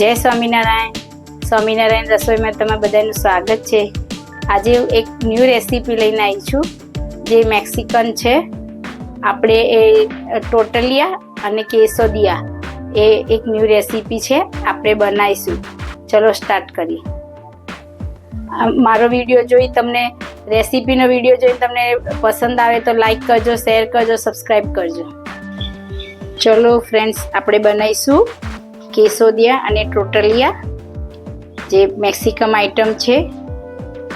જય સ્વામિનારાયણ. સ્વામિનારાયણ રસોઈમાં તમારા બધાનું સ્વાગત છે. આજે એક ન્યૂ રેસીપી લઈને આવી છું, જે મેક્સિકન છે. આપણે એ ટોટલિયા અને કેસોદિયા એ એક ન્યૂ રેસીપી છે, આપણે બનાવીશું. ચલો સ્ટાર્ટ કરીએ. મારો વીડિયો જોઈ તમને રેસીપીનો વીડિયો જોઈ તમને પસંદ આવે તો લાઈક કરજો શેર કરજો સબસ્ક્રાઈબ કરજો. ચલો ફ્રેન્ડ્સ આપણે બનાવીશું. કેસોદિયા અને ટોટલિયા, જે મેક્સિકમ આઈટમ છે.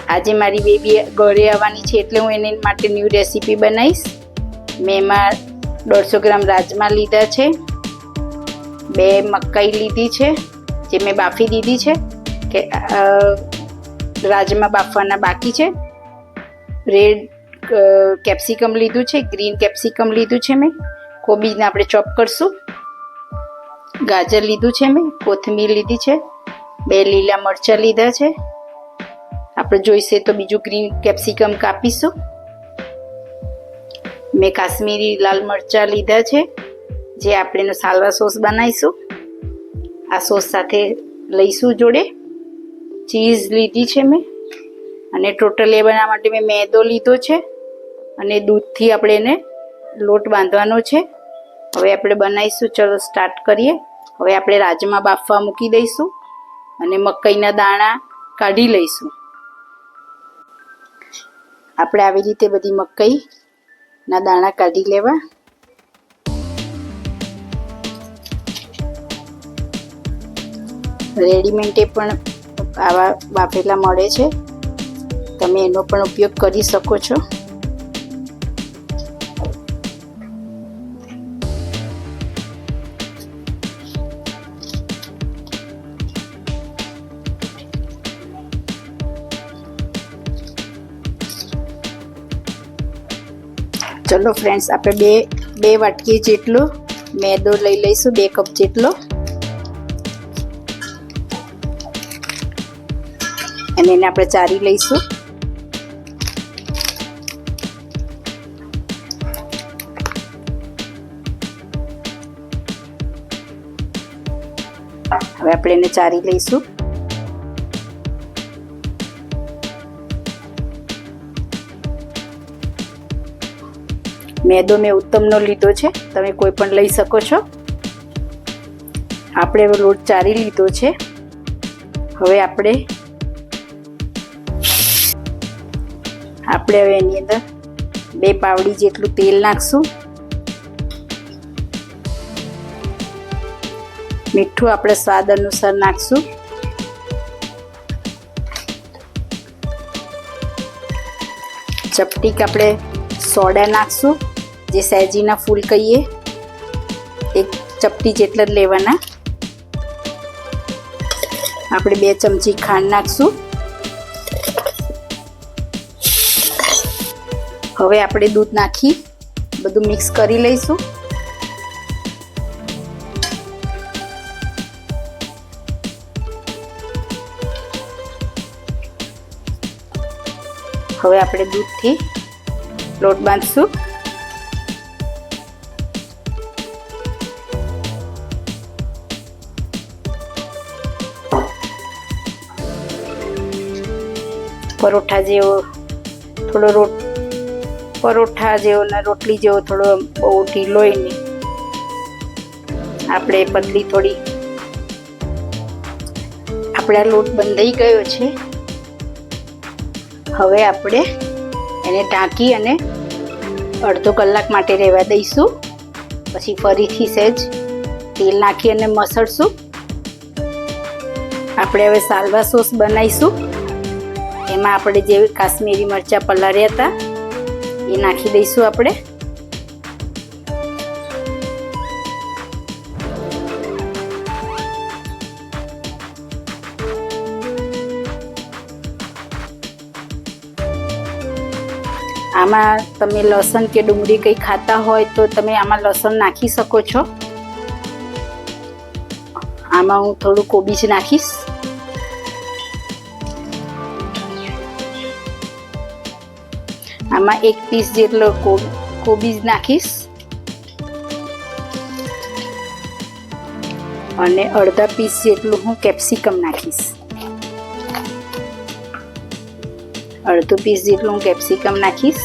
આજે મારી બેબી ઘરે આવવાની છે એટલે હું એને માટે ન્યૂ રેસીપી બનાવીશ. મેં એમાં દોઢસો ગ્રામ રાજમા લીધા છે. બે મકાઈ લીધી છે, જે મેં બાફી દીધી છે, કે રાજમા બાફવાના બાકી છે. રેડ કેપ્સિકમ લીધું છે, ગ્રીન કેપ્સિકમ લીધું છે મેં. કોબીજને આપણે ચોપ કરશું. ગાજર લીધું છે મેં, કોથમીર લીધી છે, બે લીલા મરચાં લીધા છે. આપણે જોઈશે તો બીજું ગ્રીન કેપ્સિકમ કાપીશું. મેં કાશ્મીરી લાલ મરચાં લીધા છે, જે આપણે સાલવા સોસ બનાવીશું. આ સોસ સાથે લઈશું જોડે. ચીઝ લીધી છે મેં, અને ટોટલ એ બનાવવા માટે મેં મેદો લીધો છે, અને દૂધથી આપણે એને લોટ બાંધવાનો છે. હવે આપણે બનાવીશું. ચલો સ્ટાર્ટ કરીએ. હવે આપણે રાજમા બાફવા મૂકી દઈશું અને મકાઈના દાણા કાઢી લઈશું. આપણે આવી રીતે બધી મકાઈના દાણા કાઢી લેવા. રેડીમેડ પણ આવા બાફેલા મળે છે. તમે એનો પણ ઉપયોગ કરી શકો છો. ચલો ફ્રેન્ડ્સ આપણે બે બે વાટકી જેટલો મેદો લઈ લઈશું, બે કપ જેટલો. અને એને આપણે ચારી લઈશું. હવે આપણે એને ચારી લઈશું. મેદો મેં ઉત્તમનો લીધો છે. તમે કોઈ પણ લઈ શકો છો. આપણે હવે લોટ ચારી લીધો છે. હવે આપણે આપણે હવે એની અંદર બે પાવડી જેટલું તેલ નાખશું. મીઠું આપણે સ્વાદ અનુસાર નાખશું. ચપટીક આપણે સોડા નાખશું. જે સહેજીના ફૂલ કહીએ, એક ચપટી જેટલા જ લેવાના. આપણે બે ચમચી ખાંડ નાખશું. હવે આપણે દૂધ નાખી બધું મિક્સ કરી લઈશું. હવે આપણે દૂધથી લોટ બાંધશું. પરોઠા જેવો, થોડો રોટ, પરોઠા જેવો ને રોટલી જેવો થોડો બહુ ઢીલો નહીં આપણે પતલી થોડી, આપણા લોટ બંધાઈ ગયો છે. હવે આપણે એને ઢાંકી અને અડધો કલાક માટે રહેવા દઈશું. પછી ફરીથી સહેજ તેલ નાખી અને મસળશું. આપણે હવે સાલવા સોસ બનાવીશું. એમાં આપણે જે કાશ્મીરી મરચાં પલાળ્યા હતા, એ નાખી દઈશું આપણે. આમાં તમે લસણ કે ડુંગળી કંઈ ખાતા હોય તો તમે આમાં લસણ નાખી શકો છો. આમાં હું થોડું કોબીજ નાખીશ. આમાં એક પીસ જેટલો કોબીજ નાખીશ. અને અડધા પીસ જેટલું હું કેપ્સિકમ નાખીશ. અડધું પીસ જેટલું હું કેપ્સિકમ નાખીશ.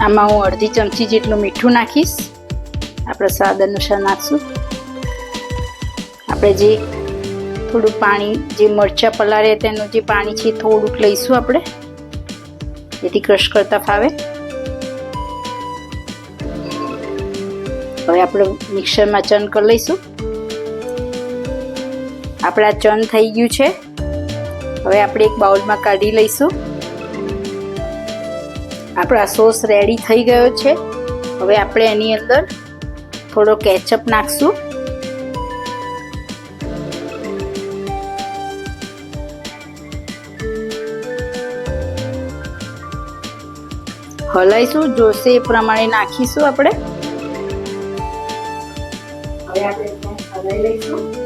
આમાં હું અડધી ચમચી જેટલું મીઠું નાખીશ. આપણે સ્વાદ અનુસાર નાખશું. આપણે જે થોડું પાણી, જે મરચાં પલાળે તેનું જે પાણી છે થોડુંક લઈશું આપણે. જેથી ક્રશ કરતા ફાવે. હવે આપણે મિક્સરમાં ચન કરી લઈશું. આપણા ચન થઈ ગયું છે. હવે આપણે એક બાઉલમાં કાઢી લઈશું. આપણા સોસ રેડી થઈ ગયો છે. હવે આપણે એની અંદર થોડો કેચઅપ નાખશું. હલાઈશું, જોશે એ પ્રમાણે નાખીશું આપણે. હવે આપણે હલાઈ લઈશું.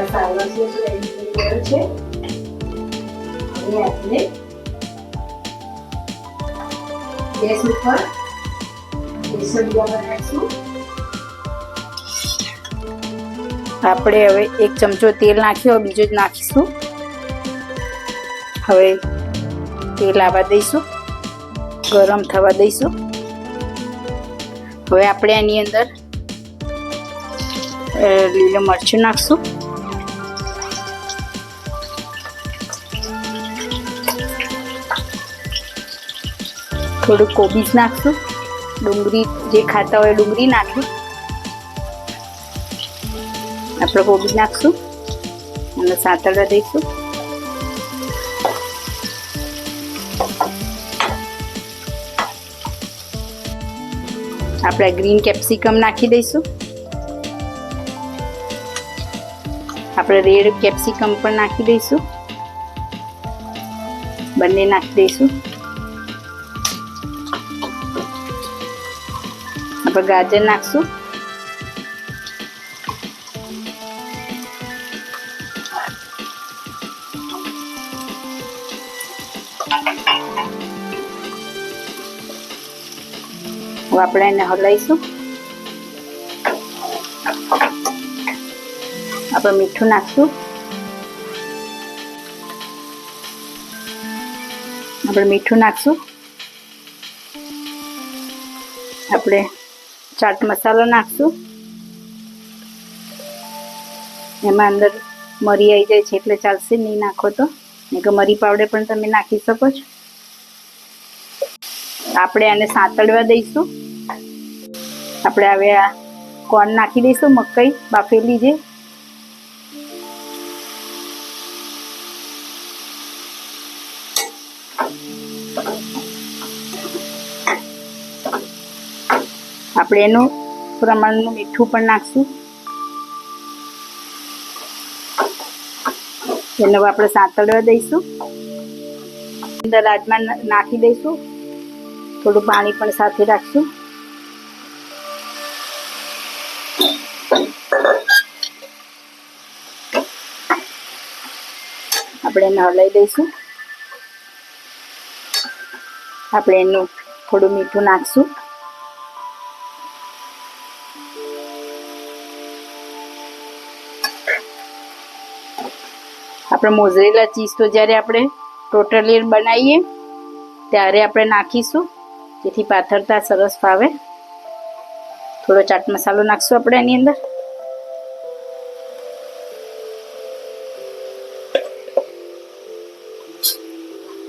આપણા સાવર સોસ રેડી થઈ ગયો છે. હવે આપણે ગેસ ઉપર બેસન બનાવીશું આપણે હવે એક ચમચો તેલ નાખ્યો, બીજો જ નાખીશું. હવે તેલ આવવા દઈશું. ગરમ થવા દઈશું. હવે આપણે એની અંદર લીલું મરચું નાખશું. થોડું કોબીજ નાખશું. ડુંગળી જે ખાતા હોય ડુંગળી નાખી આપણે કોબીજ નાખશું અને સાંતળવા દઈશું. આપણે ગ્રીન કેપ્સિકમ નાખી દઈશું. આપણે રેડ કેપ્સિકમ પણ નાખી દઈશું. બંને નાખી દઈશું. આપણે ગાજર નાખશું આપણે એને હલાઈશું આપણે મીઠું નાખશું આપણે મીઠું નાખશું આપણે ચાટ મસાલો નાખશું. એમાં અંદર મરી આવી જાય છે એટલે ચાલશે નહીં નાખો તો. નહીં કે મરી પાવડર પણ તમે નાખી શકો છો. આપણે આને સાંતળવા દઈશું. આપણે હવે આ કોર્ન નાખી દઈશું મકાઈ બાફેલી જે. આપણે એનું પ્રમાણનું મીઠું પણ નાખશું. એને આપણે સાંતળવા દઈશું. અંદર રાજમા નાખી દઈશું. થોડું પાણી પણ સાથે રાખશું. આપણે એને હલાવી દઈશું. આપણે એનું થોડું મીઠું નાખશું. આપણે મોઝરેલા ચીઝ તો જ્યારે આપણે ટોટલી બનાવીએ, ત્યારે આપણે નાખીશું. જેથી પાથરતા સરસ ફાવે. થોડો ચાટ મસાલો નાખશું આપણે એની અંદર.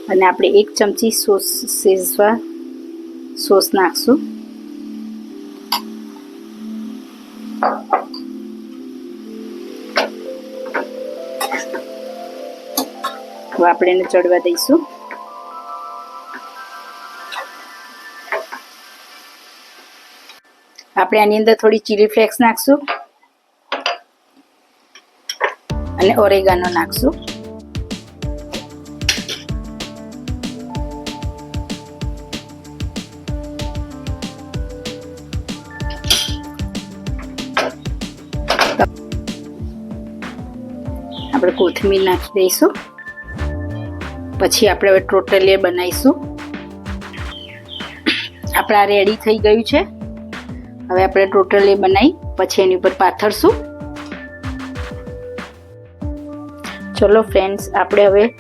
અને આપણે એક ચમચી સોસ શેઝવા સોસ નાખશું. હવે આપણે એને ચડવા દઈશું. આપણે આની અંદર થોડી ચીલી ફ્લેક્સ નાખશું. અને ઓરેગાનો નાખશું. આપણે કોથમીર નાખી દઈશું. પછી આપણે હવે ટોટલી બનાવીશું. આપણા રેડી થઈ ગયું છે. હવે આપણે ટોટલી બનાવી, પછી એની ઉપર પાથરશું. ચલો ફ્રેન્ડ્સ આપણે હવે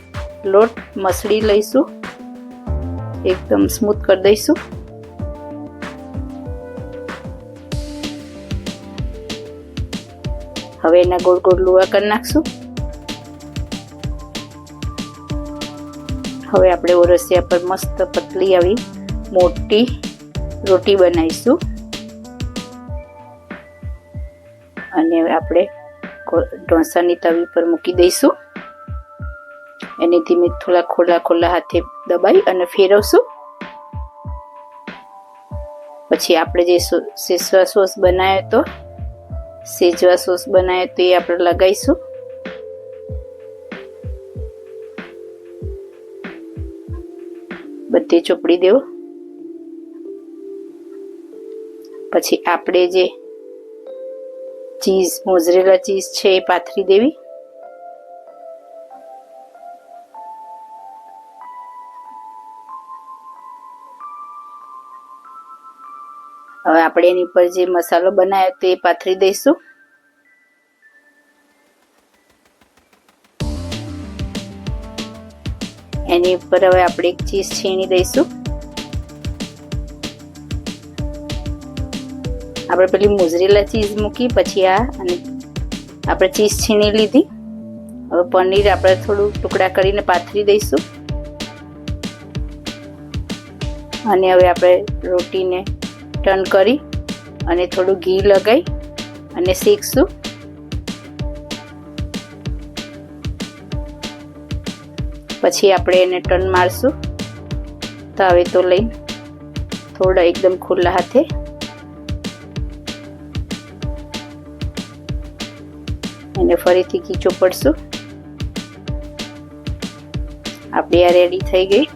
લોટ મસળી લઈશું. એકદમ સ્મૂથ કરી દઈશું. હવે એના ગોળ ગોળ લુવા કરી નાખશું. હવે આપણે ઓરસિયા પર મસ્ત પતલી આવી મોટી રોટી બનાવીશું. અને આપણે ઢોસાની તવી પર મૂકી દઈશું. એને ધીમે થોડા ખોલા ખોલા હાથે દબાઈ અને ફેરવશું. પછી આપણે જે સેસવા સોસ બનાવ્યો હતો સેજવા સોસ બનાવ્યો તો એ આપણે લગાવીશું. બધે ચોપડી દેવો. પછી આપણે જે ચીઝ, મોઝરેલા ચીઝ છે એ પાથરી દેવી. હવે આપણે એની ઉપર જે મસાલો બનાવ્યો તે પાથરી દઈશું. એની ઉપર હવે આપણે એક ચીઝ છીણી દઈશું. આપણે પેલી મોઝરેલા ચીઝ મૂકી, પછી આ અને આપણે ચીઝ છીણી લીધી. હવે પનીર આપણે થોડું ટુકડા કરીને પાથરી દઈશું. અને હવે આપણે રોટીને ટર્ન કરી અને થોડું ઘી લગાવી અને શેકશું. પછી આપણે એને ટર્ન મારશું. તાવે તો લઈ, થોડા એકદમ ખુલ્લા હાથે. એને ફરીથી ખીચો પડશું. આપણી આ રેડી થઈ ગઈ.